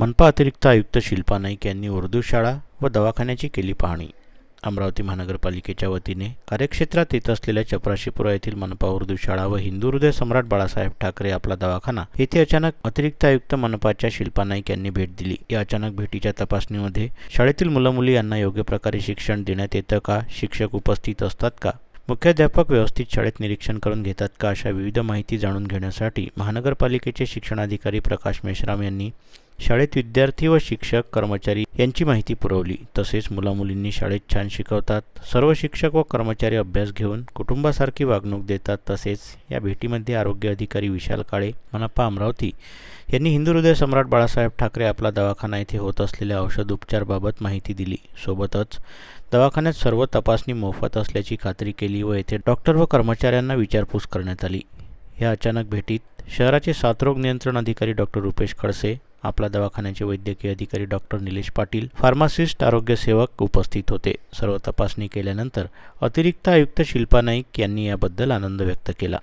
मनपा अतिरिक्त आयुक्त शिल्पा नाईक यांनी उर्दू शाळा व दवाखान्याची केली पाहणी. अमरावती महानगरपालिकेच्या वतीने कार्यक्षेत्रात येत असलेल्या चपराशीपुरा येथील मनपा उर्दू शाळा व हिंदू हृदय सम्राट बाळासाहेब ठाकरे आपला दवाखाना येथे अचानक अतिरिक्त आयुक्त मनपाच्या शिल्पा नाईक यांनी भेट दिली. या अचानक भेटीच्या तपासणीमध्ये शाळेतील मुलं मुली यांना योग्य प्रकारे शिक्षण देण्यात येतं का? शिक्षक उपस्थित असतात का? मुख्याध्यापक व्यवस्थित शाळेत निरीक्षण करून घेतात का? अशा विविध माहिती जाणून घेण्यासाठी महानगरपालिकेचे शिक्षणाधिकारी प्रकाश मेश्राम यांनी शाळेत विद्यार्थी व शिक्षक कर्मचारी यांची माहिती पुरवली. तसेच मुलामुलींनी शाळेत छान शिकवतात. सर्व शिक्षक व कर्मचारी अभ्यास घेऊन कुटुंबासारखी वागणूक देतात. तसेच या भेटीमध्ये आरोग्य अधिकारी विशाल काळे मनपा अमरावती यांनी हिंदू हृदय सम्राट बाळासाहेब ठाकरे आपला दवाखाना येथे होत असलेल्या औषध उपचारबाबत माहिती दिली. सोबतच दवाखान्यात सर्व तपासणी मोफत असल्याची खात्री केली व येथे डॉक्टर व कर्मचाऱ्यांना विचारपूस करण्यात आली. या अचानक भेटीत शहराचे साथरोग नियंत्रण अधिकारी डॉक्टर रुपेश खडसे आपला दवाखान्याचे वैद्यकीय अधिकारी डॉक्टर निलेश पाटील फार्मासिस्ट आरोग्य सेवक उपस्थित होते. सर्व तपासणी केल्यानंतर अतिरिक्त आयुक्त शिल्पा नाईक यांनी याबद्दल आनंद व्यक्त केला.